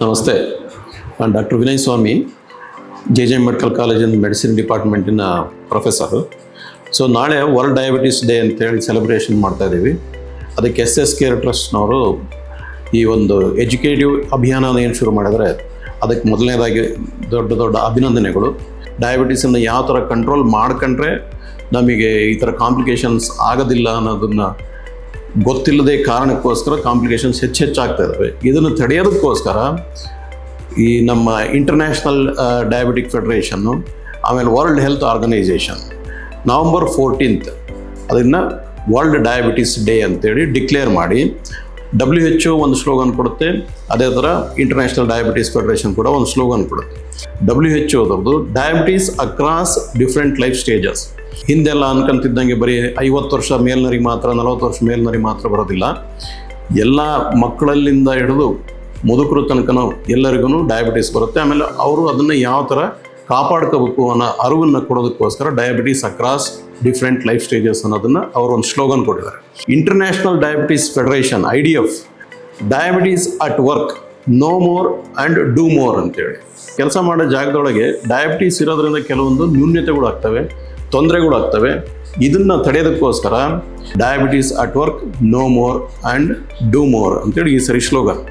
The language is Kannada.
ನಮಸ್ತೆ. ನಾನು doctor Vinay Swamy, J J medical ಕಾಲೇಜಿನ ಮೆಡಿಸಿನ್ ಡಿಪಾರ್ಟ್ಮೆಂಟಿನ ಪ್ರೊಫೆಸರು. ಸೊ, ನಾಳೆ ವರ್ಲ್ಡ್ ಡಯಾಬಿಟಿಸ್ ಡೇ ಅಂತೇಳಿ ಸೆಲೆಬ್ರೇಷನ್ ಮಾಡ್ತಾ ಇದ್ದೀವಿ. ಅದಕ್ಕೆ ಎಸ್ ಎಸ್ ಕೇರ್ ಟ್ರಸ್ಟ್ನವರು ಈ ಒಂದು ಎಜುಕೇಟಿವ್ ಅಭಿಯಾನ ಏನು ಶುರು ಮಾಡಿದರೆ, ಅದಕ್ಕೆ ಮೊದಲನೇದಾಗಿ ದೊಡ್ಡ ದೊಡ್ಡ ಅಭಿನಂದನೆಗಳು. ಡಯಾಬಿಟಿಸನ್ನು ಯಾವ ಥರ ಕಂಟ್ರೋಲ್ ಮಾಡ್ಕೊಂಡ್ರೆ ನಮಗೆ ಈ ಥರ ಕಾಂಪ್ಲಿಕೇಶನ್ಸ್ ಆಗೋದಿಲ್ಲ ಅನ್ನೋದನ್ನು ಗೊತ್ತಿಲ್ಲದೆ ಕಾರಣಕ್ಕೋಸ್ಕರ ಕಾಂಪ್ಲಿಕೇಶನ್ಸ್ ಹೆಚ್ಚು ಹೆಚ್ಚಾಗ್ತಾ ಇದ್ದಾವೆ ಇದನ್ನು ತಡೆಯೋದಕ್ಕೋಸ್ಕರ ಈ ನಮ್ಮ ಇಂಟರ್ನ್ಯಾಷನಲ್ ಡಯಾಬಿಟಿಕ್ ಫೆಡರೇಷನ್ನು ಆಮೇಲೆ world health organisation November fourteenth ಅದನ್ನು ವರ್ಲ್ಡ್ ಡಯಾಬಿಟಿಸ್ ಡೇ ಅಂತೇಳಿ ಡಿಕ್ಲೇರ್ ಮಾಡಿ. ಡಬ್ಲ್ಯೂ ಎಚ್ ಒಂದು ಸ್ಲೋಗನ್ ಕೊಡುತ್ತೆ. ಅದೇ ಥರ ಇಂಟರ್ನ್ಯಾಷನಲ್ ಡಯಾಬಿಟೀಸ್ ಫೆಡರೇಷನ್ ಕೂಡ ಒಂದು ಸ್ಲೋಗನ್ ಕೊಡುತ್ತೆ. W H ಓದ್ರದ್ದು diabetes across different life stages ಹಿಂದೆಲ್ಲ ಅನ್ಕಂತಿದ್ದಂಗೆ ಬರೀ ಐವತ್ತು ವರ್ಷ ಮೇಲ್ನರಿಗೆ ಮಾತ್ರ, ನಲವತ್ತು ವರ್ಷ ಮೇಲ್ನರಿಗೆ ಮಾತ್ರ ಬರೋದಿಲ್ಲ. ಎಲ್ಲ ಮಕ್ಕಳಲ್ಲಿಂದ ಹಿಡಿದು ಮುದುಕರು ತನಕನೂ ಎಲ್ಲರಿಗೂ ಡಯಾಬಿಟೀಸ್ ಬರುತ್ತೆ. ಆಮೇಲೆ ಅವರು ಅದನ್ನು ಯಾವ ಥರ ಕಾಪಾಡ್ಕೋಬೇಕು ಅನ್ನೋ ಅರಿವನ್ನು ಕೊಡೋದಕ್ಕೋಸ್ಕರ diabetes across different life stages ಅನ್ನೋದನ್ನು ಅವರು ಒಂದು ಸ್ಲೋಗನ್ ಕೊಟ್ಟಿದ್ದಾರೆ. International diabetes federation I D F diabetes at work know more and do more ಅಂತೇಳಿ. ಕೆಲಸ ಮಾಡೋ ಜಾಗದೊಳಗೆ ಡಯಾಬಿಟೀಸ್ ಇರೋದ್ರಿಂದ ಕೆಲವೊಂದು ನ್ಯೂನ್ಯತೆಗಳು ಆಗ್ತವೆ, ತೊಂದರೆಗಳು ಆಗ್ತವೆ. ಇದನ್ನು ತಡೆಯೋದಕ್ಕೋಸ್ಕರ diabetes at work know more and do more ಅಂತೇಳಿ ಈ ಸರಿ ಸ್ಲೋಗನ್